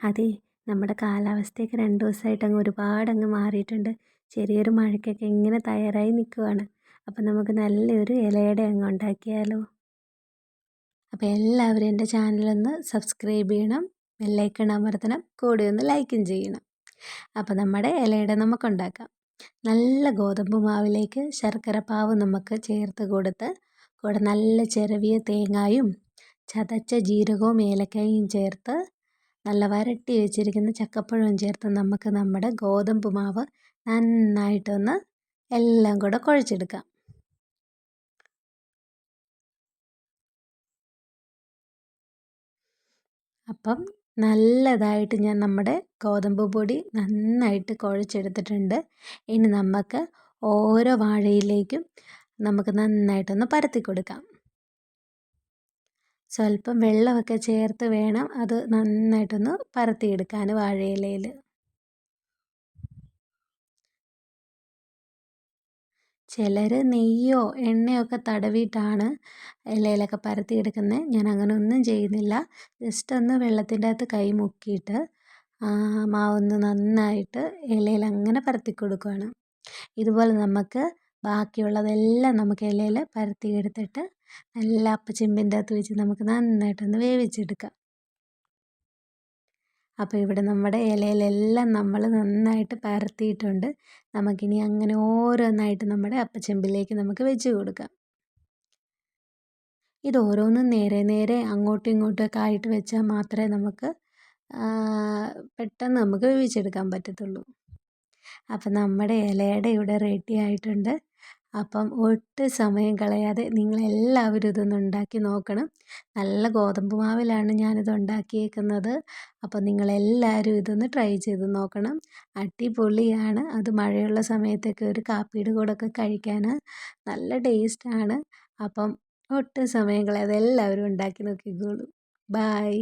അതെ നമ്മുടെ കാലാവസ്ഥയൊക്കെ രണ്ട് ദിവസമായിട്ട് അങ്ങ് ഒരുപാട് അങ്ങ് മാറിയിട്ടുണ്ട്. ചെറിയൊരു മഴയ്ക്കൊക്കെ ഇങ്ങനെ തയ്യാറായി നിൽക്കുവാണ് അപ്പം നമുക്ക് നല്ലൊരു ഇലയുടെ അങ്ങ് ഉണ്ടാക്കിയാലോ. അപ്പോൾ എല്ലാവരും എന്റെ ചാനലൊന്ന് സബ്സ്ക്രൈബ് ചെയ്യണം ബെല്ലൈക്കൺ അമർത്തണം കൂടെ ഒന്ന് ലൈക്കും ചെയ്യണം. അപ്പോൾ നമ്മുടെ ഇലയുടെ നമുക്ക് ഉണ്ടാക്കാം. നല്ല ഗോതമ്പ് മാവിലേക്ക് ശർക്കര പാവ് നമുക്ക് ചേർത്ത് കൊടുത്ത് കൂടെ നല്ല ചിരവിയ തേങ്ങായും ചതച്ച ജീരകവും ഏലക്കായും ചേർത്ത് നല്ല വരട്ടി വെച്ചിരിക്കുന്ന ചക്കപ്പഴവും ചേർത്ത് നമുക്ക് നമ്മുടെ ഗോതമ്പ് മാവ് നന്നായിട്ടൊന്ന് എല്ലാം കൂടെ കുഴച്ചെടുക്കാം. അപ്പം നല്ലതായിട്ട് ഞാൻ നമ്മുടെ ഗോതമ്പ് പൊടി നന്നായിട്ട് കുഴച്ചെടുത്തിട്ടുണ്ട്. ഇനി നമുക്ക് ഓരോ വാഴയിലേക്കും നമുക്ക് നന്നായിട്ടൊന്ന് പരത്തി കൊടുക്കാം. സ്വല്പം വെള്ളമൊക്കെ ചേർത്ത് വേണം അത് നന്നായിട്ടൊന്ന് പരത്തിയെടുക്കാൻ വാഴയിലയിൽ ചിലർ നെയ്യോ എണ്ണയോ ഒക്കെ തടവിയിട്ടാണ് ഇലയിലൊക്കെ പരത്തിയെടുക്കുന്നത് ഞാൻ അങ്ങനെ ഒന്നും ചെയ്യുന്നില്ല. ജസ്റ്റ് ഒന്ന് വെള്ളത്തിന്റെ അകത്ത് കൈ മുക്കിയിട്ട് മാവൊന്ന് നന്നായിട്ട് ഇലയിൽ അങ്ങനെ പരത്തി കൊടുക്കുകയാണ് ഇതുപോലെ നമുക്ക് ബാക്കിയുള്ളതെല്ലാം നമുക്ക് ഇലയിൽ പരത്തിയെടുത്തിട്ട് നല്ല അപ്പച്ചെമ്പിന്റെ അകത്ത് വെച്ച് നമുക്ക് നന്നായിട്ടൊന്ന് വേവിച്ചെടുക്കാം. അപ്പോൾ ഇവിടെ നമ്മുടെ ഇലയിലെല്ലാം നമ്മൾ നന്നായിട്ട് പരത്തിയിട്ടുണ്ട്. നമുക്കിനി അങ്ങനെ ഓരോന്നായിട്ട് നമ്മുടെ അപ്പച്ചെമ്പിലേക്ക് നമുക്ക് വെച്ച് കൊടുക്കാം. ഇത് ഓരോന്നും നേരെ നേരെ അങ്ങോട്ടും ഇങ്ങോട്ടും ഒക്കെ ആയിട്ട് വെച്ചാൽ മാത്രമേ നമുക്ക് പെട്ടെന്ന് നമുക്ക് വേവിച്ചെടുക്കാൻ പറ്റത്തുള്ളൂ. അപ്പം നമ്മുടെ ഇലയുടെ ഇവിടെ റെഡി ആയിട്ടുണ്ട്. അപ്പം ഒട്ടും സമയം കളയാതെ നിങ്ങളെല്ലാവരും ഇതൊന്ന് ഉണ്ടാക്കി നോക്കണം. നല്ല ഗോതമ്പ് മാവിലാണ് ഞാനിത് ഉണ്ടാക്കിയേക്കുന്നത്. അപ്പം നിങ്ങളെല്ലാവരും ഇതൊന്ന് ട്രൈ ചെയ്ത് നോക്കണം. അടിപൊളിയാണ്. അത് മഴയുള്ള സമയത്തൊക്കെ ഒരു കാപ്പിയുടെ കൂടെയൊക്കെ കഴിക്കാൻ നല്ല ടേസ്റ്റാണ്. അപ്പം ഒട്ടും സമയം കളയാതെ എല്ലാവരും ഉണ്ടാക്കി നോക്കിക്കോളൂ. ബായ്